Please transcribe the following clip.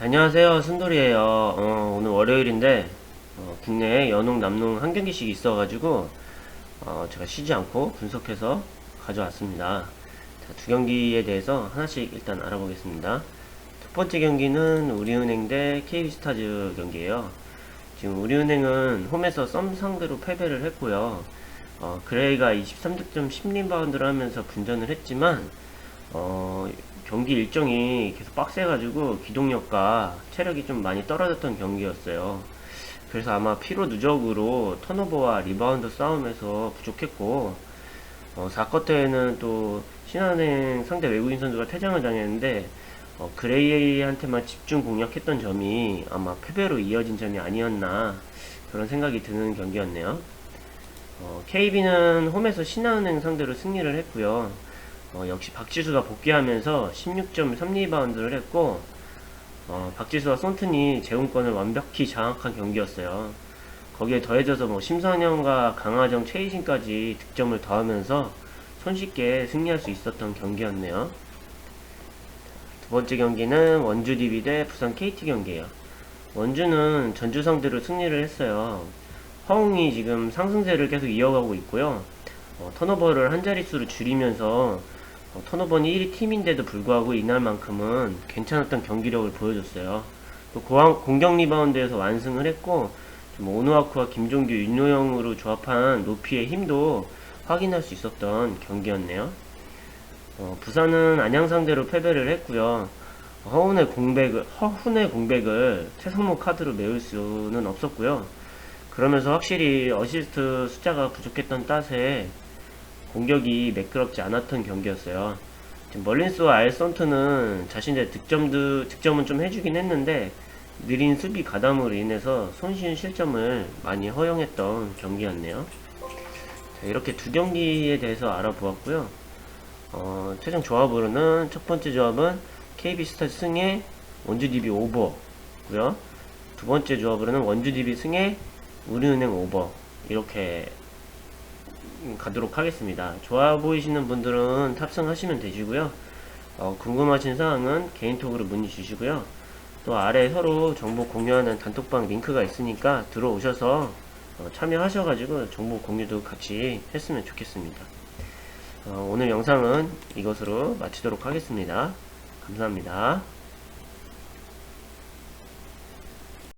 안녕하세요. 순돌이에요. 어, 오늘 월요일인데 어, 국내에 연웅 남농 한 경기씩 있어가지고 어, 제가 쉬지 않고 분석해서 가져왔습니다. 자, 두 경기에 대해서 하나씩 일단 알아보겠습니다. 첫 번째 경기는 우리은행 대 KB스타즈 경기예요. 지금 우리은행은 홈에서 썸 상대로 패배를 했고요. 어, 그레이가 23득점 10리바운드를 하면서 분전을 했지만 어, 경기 일정이 계속 빡세가지고 기동력과 체력이 좀 많이 떨어졌던 경기였어요. 그래서 아마 피로 누적으로 턴오버와 리바운드 싸움에서 부족했고, 어, 4쿼터에는 또 신한은행 상대 외국인 선수가 퇴장을 당했는데, 어, 그레이한테만 집중 공략했던 점이 아마 패배로 이어진 점이 아니었나, 그런 생각이 드는 경기였네요. 어, KB는 홈에서 신한은행 상대로 승리를 했고요. 어, 역시 박지수가 복귀하면서 16.3 리바운드를 했고 어, 박지수와 손튼이 제공권을 완벽히 장악한 경기였어요. 거기에 더해져서 뭐 심상영과 강하정, 최희진까지 득점을 더하면서 손쉽게 승리할 수 있었던 경기였네요. 두 번째 경기는 원주 DB 대 부산 KT 경기예요. 원주는 전주 상대로 승리를 했어요. 허웅이 지금 상승세를 계속 이어가고 있고요. 어, 턴오버를 한 자릿수로 줄이면서 어, 턴오버는 1위 팀인데도 불구하고 이날만큼은 괜찮았던 경기력을 보여줬어요. 또 고항- 공격 리바운드에서 완승을 했고 좀 오누아쿠와 김종규, 윤호영으로 조합한 높이의 힘도 확인할 수 있었던 경기였네요. 어, 부산은 안양 상대로 패배를 했고요. 허훈의 공백을 허훈의 공백을 최성모 카드로 메울 수는 없었고요. 그러면서 확실히 어시스트 숫자가 부족했던 탓에 공격이 매끄럽지 않았던 경기였어요. 지금 멀린스와 알선트는 자신의 득점도, 득점은 좀 해주긴 했는데, 느린 수비 가담으로 인해서 손쉬운 실점을 많이 허용했던 경기였네요. 자, 이렇게 두 경기에 대해서 알아보았고요. 어, 최종 조합으로는 첫 번째 조합은 KB 스타 승에 원주 DB 오버고요. 두 번째 조합으로는 원주 DB 승에 우리은행 오버 이렇게 음, 가도록 하겠습니다. 좋아 보이시는 분들은 탑승하시면 되시고요. 어, 궁금하신 사항은 개인톡으로 문의 주시고요. 또 아래 서로 정보 공유하는 단톡방 링크가 있으니까 들어오셔서 어, 참여하셔가지고 정보 공유도 같이 했으면 좋겠습니다. 어, 오늘 영상은 이것으로 마치도록 하겠습니다. 감사합니다.